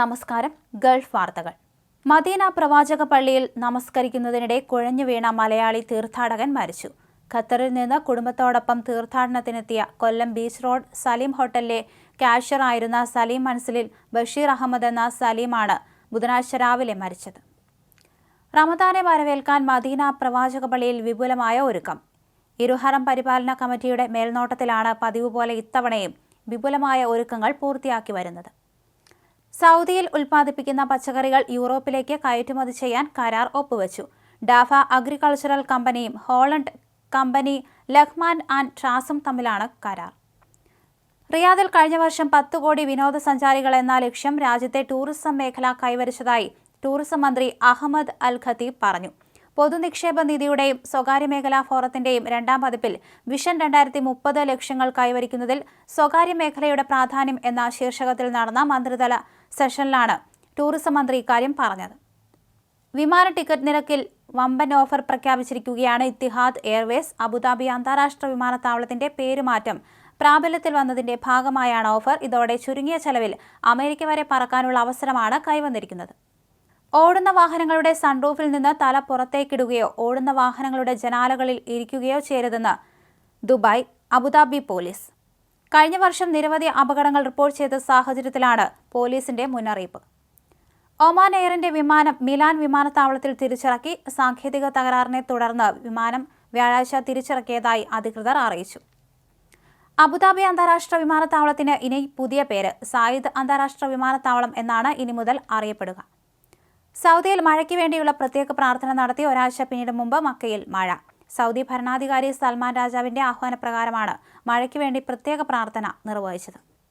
നമസ്കാരം. ഗൾഫ് വാർത്തകൾ. മദീന പ്രവാചക പള്ളിയിൽ നമസ്കരിക്കുന്നതിനിടെ കുഴഞ്ഞു വീണ മലയാളി തീർത്ഥാടകൻ മരിച്ചു. ഖത്തറിൽ നിന്ന് കുടുംബത്തോടൊപ്പം തീർത്ഥാടനത്തിനെത്തിയ കൊല്ലം ബീച്ച് റോഡ് സലീം ഹോട്ടലിലെ കാഷ്യർ ആയിരുന്ന സലീം മൻസിലിൽ ബഷീർ അഹമ്മദ് എന്ന സലീമാണ് ബുധനാഴ്ച രാവിലെ മരിച്ചത്. റമദാനെ വരവേൽക്കാൻ മദീന പ്രവാചക പള്ളിയിൽ വിപുലമായ ഒരുക്കം. ഇരുഹറം പരിപാലന കമ്മിറ്റിയുടെ മേൽനോട്ടത്തിലാണ് പതിവ് പോലെ ഇത്തവണയും വിപുലമായ ഒരുക്കങ്ങൾ പൂർത്തിയാക്കി വരുന്നത്. സൗദിയിൽ ഉൽപ്പാദിപ്പിക്കുന്ന പച്ചക്കറികൾ യൂറോപ്പിലേക്ക് കയറ്റുമതി ചെയ്യാൻ കരാർ ഒപ്പുവച്ചു. ഡാഫ അഗ്രികൾച്ചറൽ കമ്പനിയും ഹോളണ്ട് കമ്പനി ലഹ്മാൻ ആൻഡ് ട്രാസും തമ്മിലാണ് കരാർ. റിയാദിൽ കഴിഞ്ഞ വർഷം പത്ത് കോടി വിനോദസഞ്ചാരികൾ എന്ന ലക്ഷ്യം രാജ്യത്തെ ടൂറിസം മേഖല കൈവരിച്ചതായി ടൂറിസം മന്ത്രി അഹമ്മദ് അൽ ഖത്തീബ് പറഞ്ഞു. പൊതുനിക്ഷേപ നിധിയുടെയും സ്വകാര്യ മേഖലാ ഫോറത്തിന്റെയും രണ്ടാം പതിപ്പിൽ വിഷൻ രണ്ടായിരത്തി മുപ്പത് ലക്ഷ്യങ്ങൾ കൈവരിക്കുന്നതിൽ സ്വകാര്യ മേഖലയുടെ പ്രാധാന്യം എന്ന ശീർഷകത്തിൽ നടന്ന മന്ത്രിതല സെഷനിലാണ് ടൂറിസം മന്ത്രി ഇക്കാര്യം പറഞ്ഞത്. വിമാന ടിക്കറ്റ് നിരക്കിൽ വമ്പൻ ഓഫർ പ്രഖ്യാപിച്ചിരിക്കുകയാണ് ഇത്തിഹാദ് എയർവേസ്. അബുദാബി അന്താരാഷ്ട്ര വിമാനത്താവളത്തിന്റെ പേരുമാറ്റം പ്രാബല്യത്തിൽ വന്നതിന്റെ ഭാഗമായാണ് ഓഫർ. ഇതോടെ ചുരുങ്ങിയ ചെലവിൽ അമേരിക്ക വരെ പറക്കാനുള്ള അവസരമാണ് കൈവന്നിരിക്കുന്നത്. ഓടുന്ന വാഹനങ്ങളുടെ സൺറൂഫിൽ നിന്ന് തല പുറത്തേക്കിടുകയോ ഓടുന്ന വാഹനങ്ങളുടെ ജനാലകളിൽ ഇരിക്കുകയോ ചെയ്യരുതെന്ന് ദുബായ് അബുദാബി പോലീസ്. കഴിഞ്ഞ വർഷം നിരവധി അപകടങ്ങൾ റിപ്പോർട്ട് ചെയ്ത സാഹചര്യത്തിലാണ് പോലീസിന്റെ മുന്നറിയിപ്പ്. ഒമാൻ എയറിന്റെ വിമാനം മിലാൻ വിമാനത്താവളത്തിൽ തിരിച്ചിറക്കി. സാങ്കേതിക തകരാറിനെ തുടർന്ന് വിമാനം വ്യാഴാഴ്ച തിരിച്ചിറക്കിയതായി അധികൃതർ അറിയിച്ചു. അബുദാബി അന്താരാഷ്ട്ര വിമാനത്താവളത്തിന് ഇനി പുതിയ പേര്. സായിദ് അന്താരാഷ്ട്ര വിമാനത്താവളം എന്നാണ് ഇനി മുതൽ അറിയപ്പെടുക. സൗദിയിൽ മഴയ്ക്ക് വേണ്ടിയുള്ള പ്രത്യേക പ്രാർത്ഥന നടത്തി ഒരാഴ്ച പിന്നീട് മുമ്പ് മക്കയിൽ മഴ. സൗദി ഭരണാധികാരി സൽമാൻ രാജാവിന്റെ ആഹ്വാനപ്രകാരമാണ് മഴയ്ക്ക് വേണ്ടി പ്രത്യേക പ്രാർത്ഥന നിർവഹിച്ചത്.